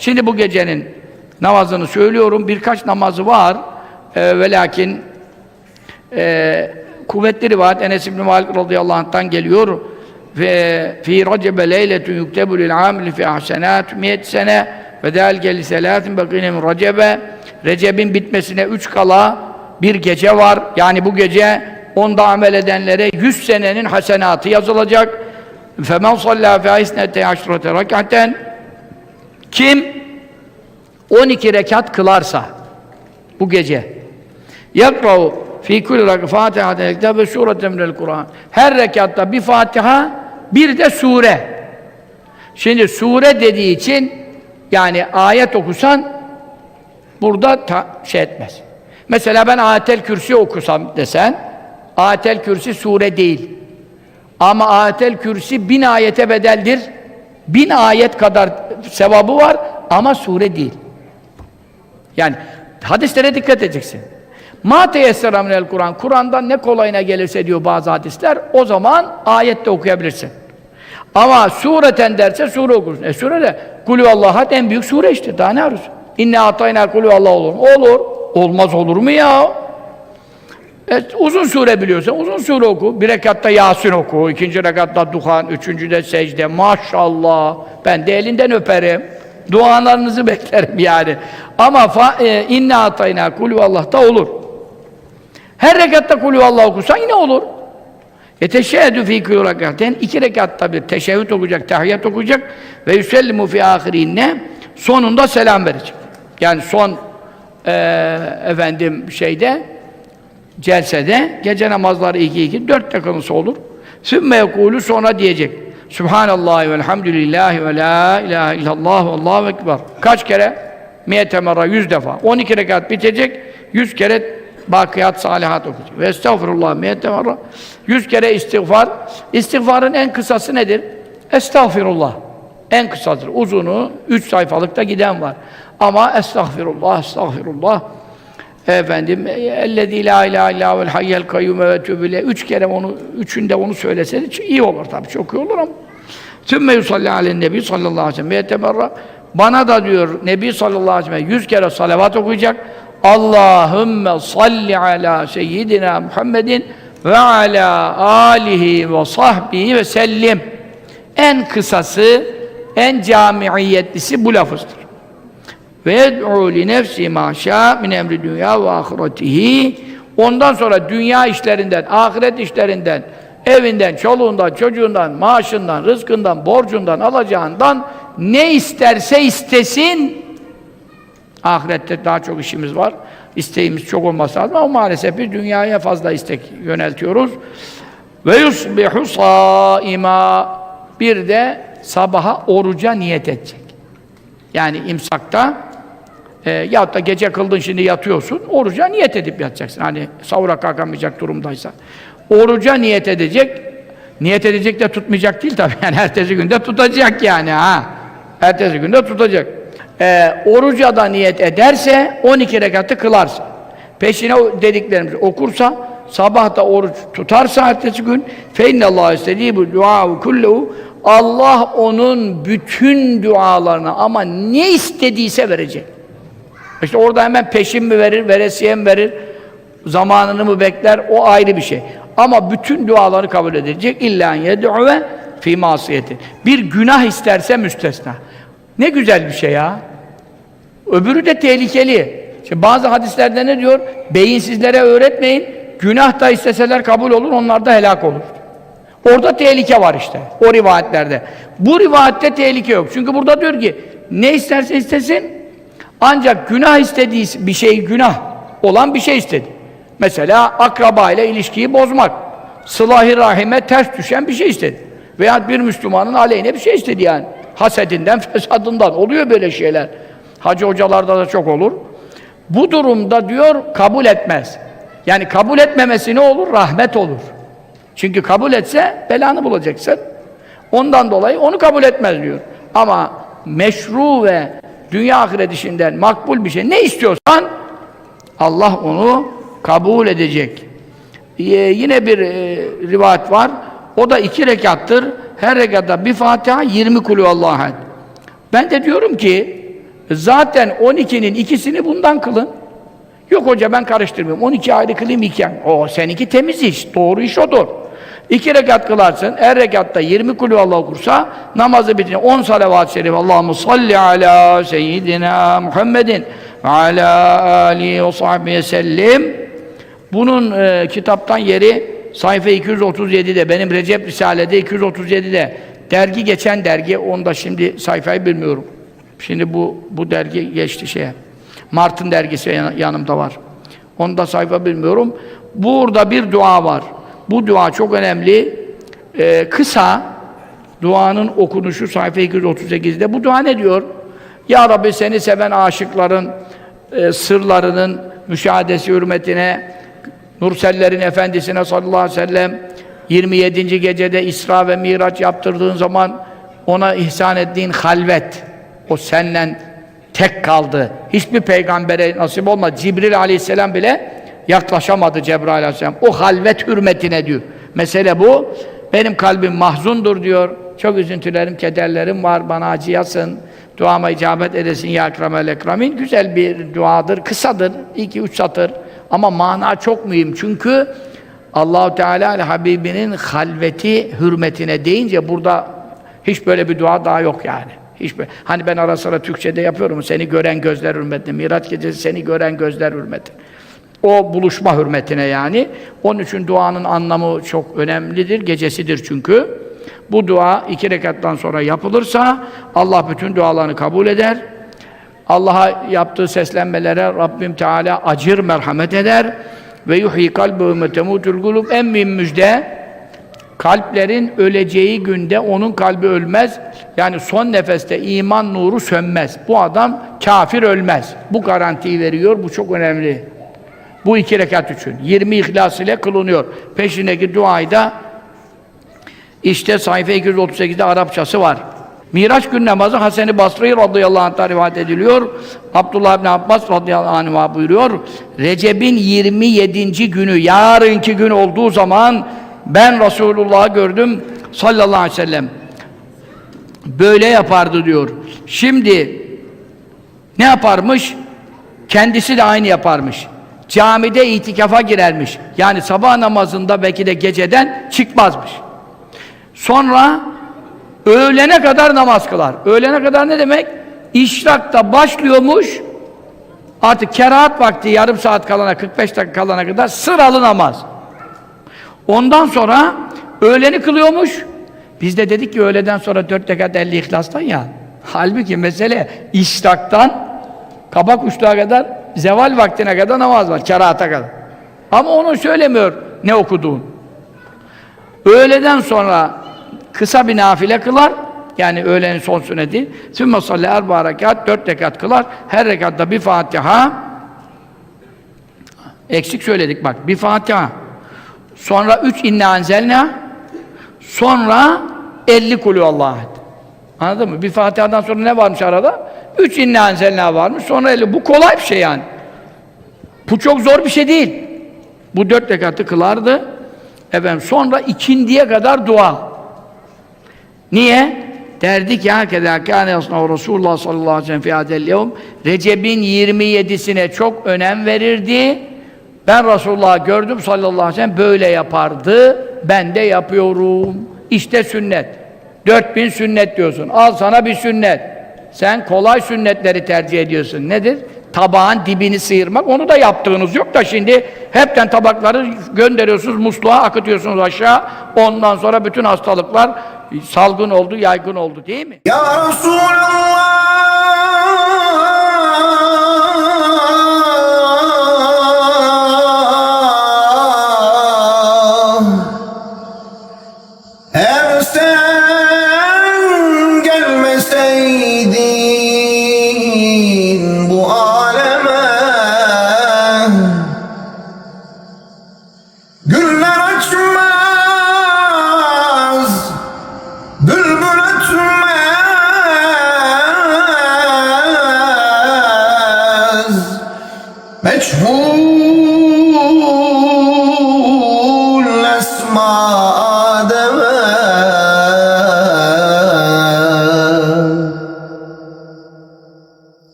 Şimdi bu gecenin namazını söylüyorum. Birkaç namazı var. Ee, ve lakin e, kuvvetli rivayet Enes İbn Malik radıyallahu anh'tan geliyor ve fi recebe leyletun yuktebu lil amili fi ahsenat miyet sene ve delke li selatin bakine min recebe bitmesine üç kala bir gece var. Yani bu gece onda amel edenlere yüz senenin hasenatı yazılacak. Femen sallâ fe isnete aşrate rakaten kim 12 rekat kılarsa bu gece yakra'u fi kulli rak Fatiha ve sureten minel Kur'an. Her rekatta bir Fatiha, bir de sure. Şimdi sure dediği için yani ayet okusan burada ta, şey etmez. Mesela ben Ayetel Kürsi okusam desen Ayetel Kürsi sure değil. Ama Ayetel Kürsi bin ayete bedeldir. Bin ayet kadar sevabı var ama sure değil. Yani hadislere dikkat edeceksin. Ma teyessera minel Kur'an. Kur'an'dan ne kolayına gelirse diyor bazı hadisler, o zaman ayette okuyabilirsin. Ama sureten derse sure okursun. E sure de kulü Allah'a en büyük sure işte. Daha ne arıyorsun? İnne atayna kulü Allah olur? Olur. Olmaz olur mu ya? E, uzun sure biliyorsan uzun sure oku. Bir rekatta Yasin oku, ikinci rekatta Duhan, üçüncüde secde. Maşallah. Ben de elinden öperim. Dualarınızı beklerim yani. Ama fa, e, inne atayna kulü Allah da olur. Her rekatta kulü Allah okusan yine olur. Yeteşehedü fî kulü rekaten iki rekatta bir teşehhüd okuyacak, tahiyyat okuyacak ve yüsellimu fî ahirinne sonunda selam verecek. Yani son e, efendim şeyde celsede gece namazları iki iki dört dakikası olur. Sümme yekûlü sonra diyecek. Subhanallah ve elhamdülillahi ve la ilahe illallah ve allahu ekber. Kaç kere? Miyete merra yüz defa. 12 rekat bitecek. Yüz kere bakiyat salihat okuyacak. Ve estağfurullah miyete merra. Yüz kere istiğfar. İstiğfarın en kısası nedir? Estağfirullah. En kısadır. Uzunu üç sayfalıkta giden var. Ama estağfirullah, estağfirullah. Efendim, ellezî lâ ilâhe illâ vel hayyel kayyum ve tübüle. Üç kere onu, üçünde onu söyleseniz iyi olur tabii, çok iyi olur ama. Sümme yusalli alen nebi sallallahu aleyhi ve sellem ve yetemerra. Bana da diyor Nebi sallallahu aleyhi ve sellem yüz kere salavat okuyacak. Allahümme salli ala seyyidina Muhammedin ve ala alihi ve sahbihi ve sellim. En kısası, en camiiyetlisi bu lafızdır. Ve yed'u li nefsi ma şa min emri dünya ve ahiretihi. Ondan sonra dünya işlerinden, ahiret işlerinden, evinden, çoluğundan, çocuğundan, maaşından, rızkından, borcundan, alacağından ne isterse istesin. Ahirette daha çok işimiz var. İsteğimiz çok olması lazım ama maalesef bir dünyaya fazla istek yöneltiyoruz. Ve yusbihu saima bir de sabaha oruca niyet edecek. Yani imsakta e, yahut da gece kıldın şimdi yatıyorsun, oruca niyet edip yatacaksın. Hani sahura kalkamayacak durumdaysa. Oruca niyet edecek, niyet edecek de tutmayacak değil tabii. Yani ertesi günde tutacak yani ha. Ertesi günde tutacak. E, oruca da niyet ederse 12 rekatı kılarsa. Peşine dediklerimizi okursa, sabah da oruç tutarsa ertesi gün fe Allah istediği bu dua'u kulluhu Allah onun bütün dualarını ama ne istediyse verecek. İşte orada hemen peşin mi verir, veresiye mi verir, zamanını mı bekler, o ayrı bir şey. Ama bütün duaları kabul edilecek. İlla yed'uve fi masiyeti. Bir günah isterse müstesna. Ne güzel bir şey ya. Öbürü de tehlikeli. Şimdi bazı hadislerde ne diyor? Beyinsizlere öğretmeyin. Günah da isteseler kabul olur, onlar da helak olur. Orada tehlike var işte, o rivayetlerde. Bu rivayette tehlike yok. Çünkü burada diyor ki, ne isterse istesin, ancak günah istediği bir şey günah olan bir şey istedi. Mesela akraba ile ilişkiyi bozmak, sılah-ı rahime ters düşen bir şey istedi. Veya bir Müslümanın aleyhine bir şey istedi yani. Hasedinden, fesadından. Oluyor böyle şeyler. Hacı hocalarda da çok olur. Bu durumda diyor, kabul etmez. Yani kabul etmemesi ne olur? Rahmet olur. Çünkü kabul etse belanı bulacaksın. Ondan dolayı onu kabul etmez diyor. Ama meşru ve dünya ahiret işinden makbul bir şey ne istiyorsan Allah onu kabul edecek. Ee, yine bir e, rivayet var. O da iki rekattır. Her rekatta bir Fatiha 20 kulü Allah'a. Ben de diyorum ki Zaten 12'nin ikisini bundan kılın. Yok hoca ben karıştırmıyorum. 12 ayrı kılayım iki. O seninki temiz iş. Doğru iş odur. İki rekat kılarsın. Her rekatta 20 kulü Allah okursa namazı bitince 10 salavat-ı şerif. Allahu salli ala seyyidina Muhammedin ve ala alihi ve sahbihi sellim. Bunun e, kitaptan yeri sayfa 237'de benim Recep Risale'de 237'de dergi geçen dergi onda şimdi sayfayı bilmiyorum. Şimdi bu bu dergi geçti şeye. Mart'ın dergisi yan- yanımda var. Onda sayfa bilmiyorum. Burada bir dua var. Bu dua çok önemli. Ee, kısa duanın okunuşu sayfa 238'de. Bu dua ne diyor? Ya Rabbi seni seven aşıkların e, sırlarının müşahadesi hürmetine Nursellerin Efendisine sallallahu aleyhi ve sellem 27. gecede İsra ve Miraç yaptırdığın zaman ona ihsan ettiğin halvet o senden tek kaldı. Hiçbir peygambere nasip olmadı. Cibril aleyhisselam bile yaklaşamadı Cebrail aleyhisselam. O halvet hürmetine diyor. Mesele bu. Benim kalbim mahzundur diyor. Çok üzüntülerim, kederlerim var. Bana acıyasın. Duama icabet edesin ya ekremel ekramin. Güzel bir duadır. Kısadır. iki üç satır. Ama mana çok mühim. Çünkü Allahu Teala Habibinin halveti hürmetine deyince burada hiç böyle bir dua daha yok yani. Hiç böyle. Hani ben ara sıra Türkçe'de yapıyorum. Seni gören gözler hürmetine. Miraç gecesi seni gören gözler hürmetine. O buluşma hürmetine yani. Onun için duanın anlamı çok önemlidir. Gecesidir çünkü. Bu dua iki rekattan sonra yapılırsa Allah bütün dualarını kabul eder. Allah'a yaptığı seslenmelere Rabbim Teala acır, merhamet eder. Ve yuhyi kalbü ve temutul kulub en mühim müjde kalplerin öleceği günde onun kalbi ölmez. Yani son nefeste iman nuru sönmez. Bu adam kafir ölmez. Bu garantiyi veriyor. Bu çok önemli. Bu iki rekat için. 20 ihlas ile kılınıyor. Peşindeki duayı da işte sayfa 238'de Arapçası var. Miraç gün namazı Hasan-ı Basri radıyallahu anh'ta rivayet ediliyor. Abdullah bin Abbas radıyallahu anh buyuruyor. Recep'in 27. günü, yarınki gün olduğu zaman ben Resulullah'ı gördüm sallallahu aleyhi ve sellem. Böyle yapardı diyor. Şimdi ne yaparmış? Kendisi de aynı yaparmış. Camide itikafa girermiş. Yani sabah namazında belki de geceden çıkmazmış. Sonra öğlene kadar namaz kılar. Öğlene kadar ne demek? İşrakta başlıyormuş. Artık kerahat vakti yarım saat kalana 45 dakika kalana kadar sıralı namaz. Ondan sonra öğleni kılıyormuş. Biz de dedik ki öğleden sonra dört rekat 50 ihlastan ya. Halbuki mesele işraktan kabak uçtuğa kadar zeval vaktine kadar namaz var. Kerahata kadar. Ama onu söylemiyor ne okuduğun. Öğleden sonra kısa bir nafile kılar. Yani öğlenin son sünneti. Sümme salli erba rekat, dört rekat kılar. Her rekatta bir Fatiha. Eksik söyledik bak. Bir Fatiha. Sonra üç inna enzelna. Sonra elli kulü Allah'a. Anladın mı? Bir Fatiha'dan sonra ne varmış arada? Üç inna enzelna varmış. Sonra elli. Bu kolay bir şey yani. Bu çok zor bir şey değil. Bu dört rekatı kılardı. Efendim sonra ikindiye kadar dua. Niye? Derdi ki hakeza kâne yasnav Resulullah sallallahu aleyhi ve sellem fi Recep'in 27'sine çok önem verirdi. Ben Resulullah'ı gördüm sallallahu aleyhi ve sellem böyle yapardı. Ben de yapıyorum. İşte sünnet. 4000 sünnet diyorsun. Al sana bir sünnet. Sen kolay sünnetleri tercih ediyorsun. Nedir? Tabağın dibini sıyırmak. Onu da yaptığınız yok da şimdi hepten tabakları gönderiyorsunuz, musluğa akıtıyorsunuz aşağı. Ondan sonra bütün hastalıklar salgın oldu, yaygın oldu değil mi? Ya Resulallah